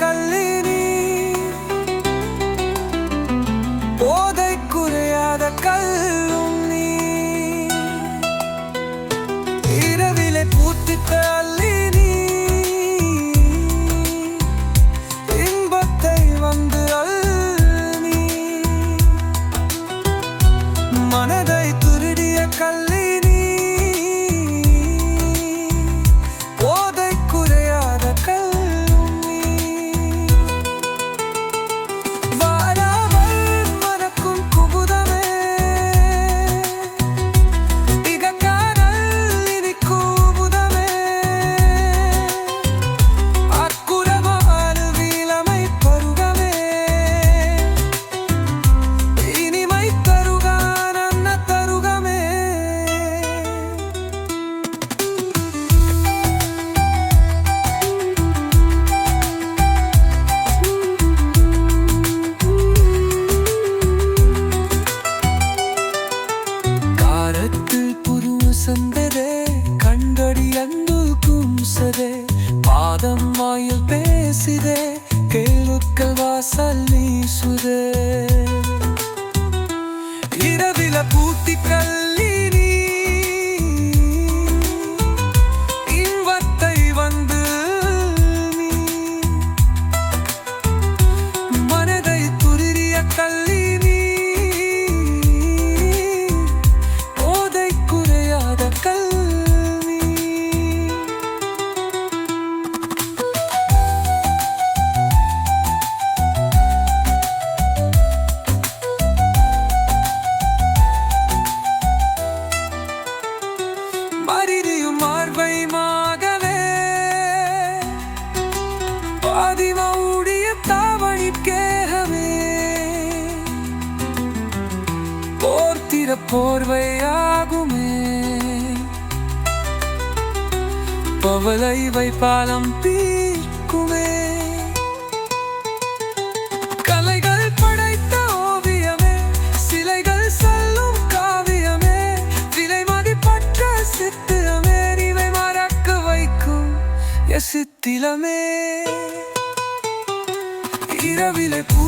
ಕಲ್ಲಿನ புது சந்ததே கண்டடி அன்பு கும்சதே பாதம் வாயில் பேசிதே கேளுக்கள் வாசல் வீசுதே. இரவில பூத்தி போர்வையாகுமே. பவலை வைப்பாலம் தீக்குமே கலைகள் படைத்த ஓவியமே சிலைகள் சொல்லும் காவியமே விலை மதிப்பற்ற சித்திரமே இவை மறக்க வைக்கும் எசித்திலமே இரவிலே பூ